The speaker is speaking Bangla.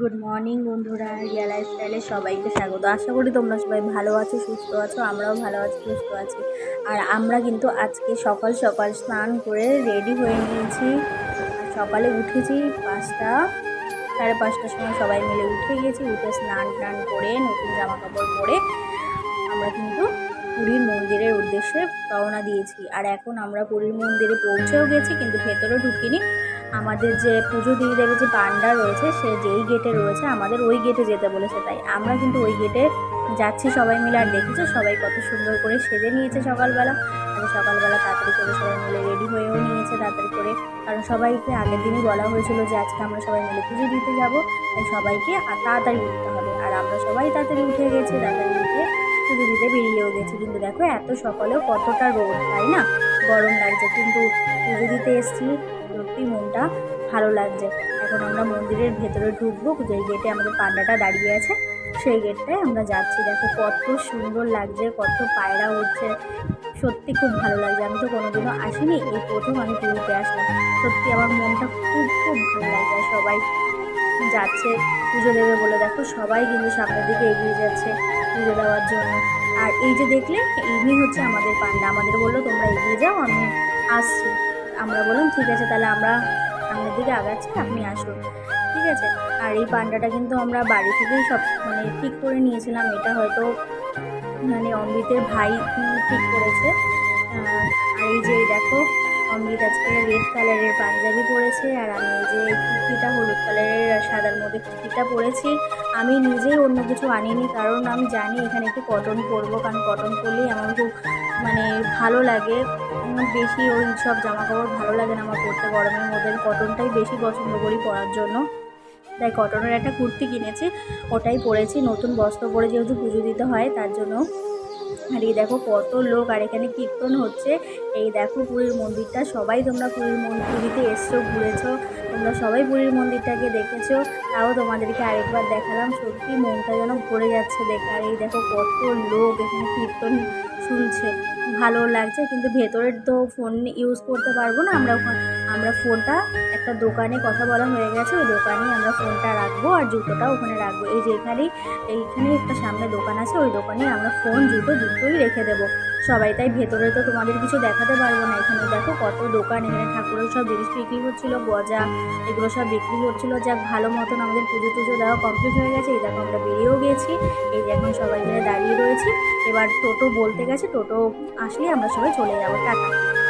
গুড মর্নিং বন্ধুরা রিয়া লাইফস্টাইলে সবাইকে স্বাগত। আশা করি তোমরা সবাই ভালো আছো, সুস্থ আছো, আমরাও ভালো আছি, সুস্থ আছি। আর আমরা কিন্তু আজকে সকাল সকাল স্নান করে রেডি হয়ে নিয়েছি। সকালে উঠেছি পাঁচটা, সাড়ে পাঁচটার সময় সবাই মিলে উঠে গেছি, উঠে স্নান টান করে, নতুন জামা কাপড় পরে আমরা কিন্তু পুরীর মন্দিরের উদ্দেশ্যে রওনা দিয়েছি। আর এখন আমরা পুরীর মন্দিরে পৌঁছেও গেছি, কিন্তু ভেতরে ঢুকিনি। আমাদের যে পুজো দিয়ে দেবে যে পান্ডা রয়েছে, সে যেই গেটে রয়েছে, আমাদের ওই গেটে যেতে বলেছে তাই। আমরা কিন্তু ওই গেটে যাচ্ছি সবাই মিলে আর দেখেছ সবাই কত সুন্দর করে সেজে নিয়েছে সকালবেলা। আর সকালবেলা তাড়াতাড়ি করে সবাই মিলে রেডি হয়েও নিয়েছে তাড়াতাড়ি করে। কারণ সবাইকে আগের দিনই বলা হয়েছিল যে আজকে আমরা সবাই মিলে পুজো দিতে যাব। তাই সবাইকে আর তাড়াতাড়ি উঠতে হবে। আর আমরা সবাই তাড়াতাড়ি উঠে গেছি, তাড়াতাড়ি পুজো দিতে বেরিয়েও গেছি। কিন্তু দেখো, এত সকালেও কতটা রোদ, তাই না? গরম লাগছে। কিন্তু পুজো দিতে এসছি, সত্যি মনটা ভালো লাগছে। এখন আমরা মন্দিরের ভেতরে ঢুকবো যেই গেটে আমাদের পান্ডাটা দাঁড়িয়ে আছে। সেই গেটটায় আমরা যাচ্ছি। দেখো, কত সুন্দর লাগছে, কত পায়রা উঠছে সত্যি খুব ভালো লাগছে। আমি তো কোনোদিনও আসিনি, এই প্রথম আমি পুরীতে আসলাম। সত্যি আমার মনটা খুব খুব ভালো লাগছে। সবাই যাচ্ছে, পুজো দেবে বলে। দেখো, সবাই কিন্তু সামনের দিকে এগিয়ে যাচ্ছে পুজো দেওয়ার জন্য। আর এই যে দেখলে ইনি হচ্ছে আমাদের পান্ডা। আমাদের বলল, তোমরা এগিয়ে যাও, আমি আসছি। আমরা বললাম, ঠিক আছে, তাহলে আমরা সামনের দিকে আগাচ্ছি, আপনি আসুন। ঠিক আছে? আর এই পান্ডাটা কিন্তু আমরা বাড়ি থেকেই সব মানে ঠিক করে নিয়েছিলাম। এটা হয়তো মানে অমৃতের ভাই ঠিক করেছে। আর এই যে দেখো অমৃত আজকে রেড কালারের পাঞ্জাবি পরেছে আর আমি এই যে কুর্তিটা, হলুদ কালারের সাদার মধ্যে কুর্তিটা পরেছি। আমি নিজেই অন্য কিছু আনিনি কারণ আমি জানি এখানে একটু কটন পরবো, কারণ কটন পরলেই আমার খুব মানে ভালো লাগে। বেশি ওই সব জামা কাপড় ভালো লাগে না আমার পরতে। গরমের মধ্যে কটনটাই বেশি পছন্দ করি পরার জন্য। তাই কটনের একটা কুর্তি কিনেছি, ওটাই পরেছি। নতুন বস্ত্র পরে যেহেতু পুজো দিতে হয়, তার জন্য আর এই দেখো কত লোক, আর এখানে কীর্তন হচ্ছে। এই দেখো পুরীর মন্দিরটা, সবাই তোমরা পুরীর মন্দির পুরীতে এসছো, ঘুরেছো, তোমরা সবাই পুরীর মন্দিরটাকে দেখেছ। তাও তোমাদেরকে আরেকবার দেখালাম, সত্যি মনটা যেন ভরে যাচ্ছে দেখে। আর এই দেখো কত লোক এখানে কীর্তন শুনছে। ভালো লাগছে, কিন্তু ভেতরের তো ফোন ইউজ করতে পারব না আমরা ওখানে। আমরা ফোনটা একটা দোকানে কথা বলা হয়ে গেছে, ওই দোকানেই আমরা ফোনটা রাখব আর জুতোটাও ওখানে রাখব। এই যে এখানেই, এইখানে একটা সামনে দোকান আছে, ওই দোকানে আমরা ফোন, জুতো দুটোই রেখে দেবো। সবাই তাই ভেতরে তো তোমাদের কিছু দেখাতে পারব না। এখানে দেখো কত দোকান, এখানে ঠাকুরের সব জিনিস বিক্রি হচ্ছিল, গজা, এগুলো সব বিক্রি হচ্ছিল। যাক, ভালো মতন আমাদের পুজো টুজো দেওয়া কমপ্লিট হয়ে গেছে। এই দেখো আমরা বেরিয়েও গেছি। এই যে এখন সবাই মিলে দাঁড়িয়ে রয়েছি। এবার টোটো বলতে গেছে, টোটো আসলেই আমরা সবাই চলে যাব। টাটা।